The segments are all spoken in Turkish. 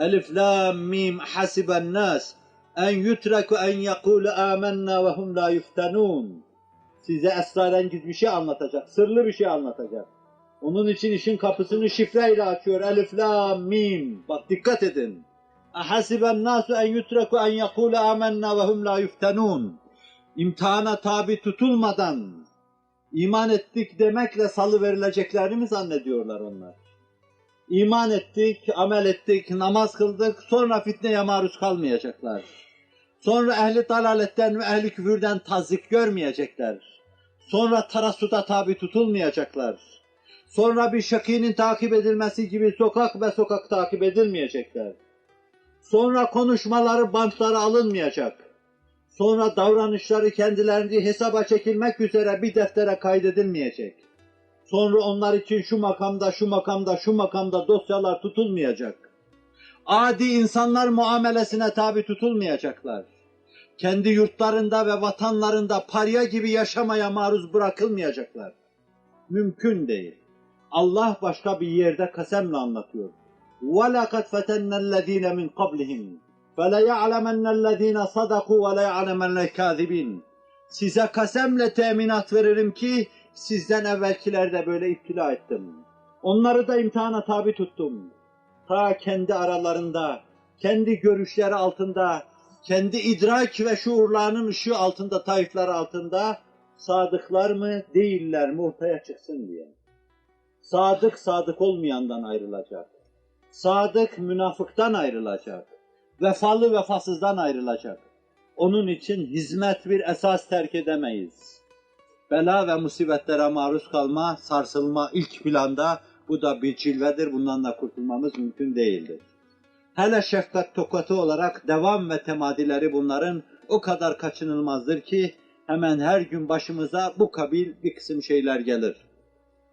Elif, lam, mim, hasiben nas en yutreku en yekulu amennâ ve hum la yuftenûn. Size esrarengiz bir şey anlatacak, sırlı bir şey anlatacak. Onun için işin kapısını şifreyle açıyor. Elif, lam, mim. Bak dikkat edin. Ahasiben nasu en yutreku en yekulu amennâ ve hum la yuftenûn. İmtihana tabi tutulmadan iman ettik demekle salı verileceklerini mi zannediyorlar onlar? İman ettik, amel ettik, namaz kıldık, sonra fitneye maruz kalmayacaklar. Sonra ehli dalaletten ve ehli küfürden tazik görmeyecekler. Sonra tarasuda tabi tutulmayacaklar. Sonra bir şakinin takip edilmesi gibi sokak ve sokak takip edilmeyecekler. Sonra konuşmaları bantlara alınmayacak. Sonra davranışları kendilerini hesaba çekilmek üzere bir deftere kaydedilmeyecek. Sonra onlar için şu makamda, şu makamda, şu makamda dosyalar tutulmayacak. Adi insanlar muamelesine tabi tutulmayacaklar. Kendi yurtlarında ve vatanlarında parya gibi yaşamaya maruz bırakılmayacaklar. Mümkün değil. Allah başka bir yerde kasemle anlatıyor. وَلَقَدْ فَتَنَّ الَّذ۪ينَ مِنْ قَبْلِهِمْ فَلَيَعْلَمَنَّ الَّذ۪ينَ صَدَقُوا وَلَيَعْلَمَنَّ الْكَاذِبِينَ Size kasemle teminat veririm ki sizden evvelkiler de böyle iptila ettim. Onları da imtihana tabi tuttum. Ta kendi aralarında, kendi görüşleri altında, kendi idrak ve şuurlarının ışığı altında, taifleri altında sadıklar mı, değiller mi ortaya çıksın diye. Sadık, sadık olmayandan ayrılacak. Sadık, münafıktan ayrılacak. Vefalı, vefasızdan ayrılacak. Onun için hizmet bir esas terk edemeyiz. Bela ve musibetlere maruz kalma, sarsılma ilk planda bu da bir cilvedir. Bundan da kurtulmamız mümkün değildir. Hele şefkat tokatı olarak devam ve temadileri bunların o kadar kaçınılmazdır ki hemen her gün başımıza bu kabil bir kısım şeyler gelir.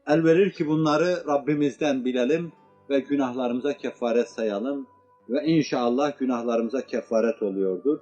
El verir ki bunları Rabbimizden bilelim ve günahlarımıza kefaret sayalım ve inşallah günahlarımıza kefaret oluyordur.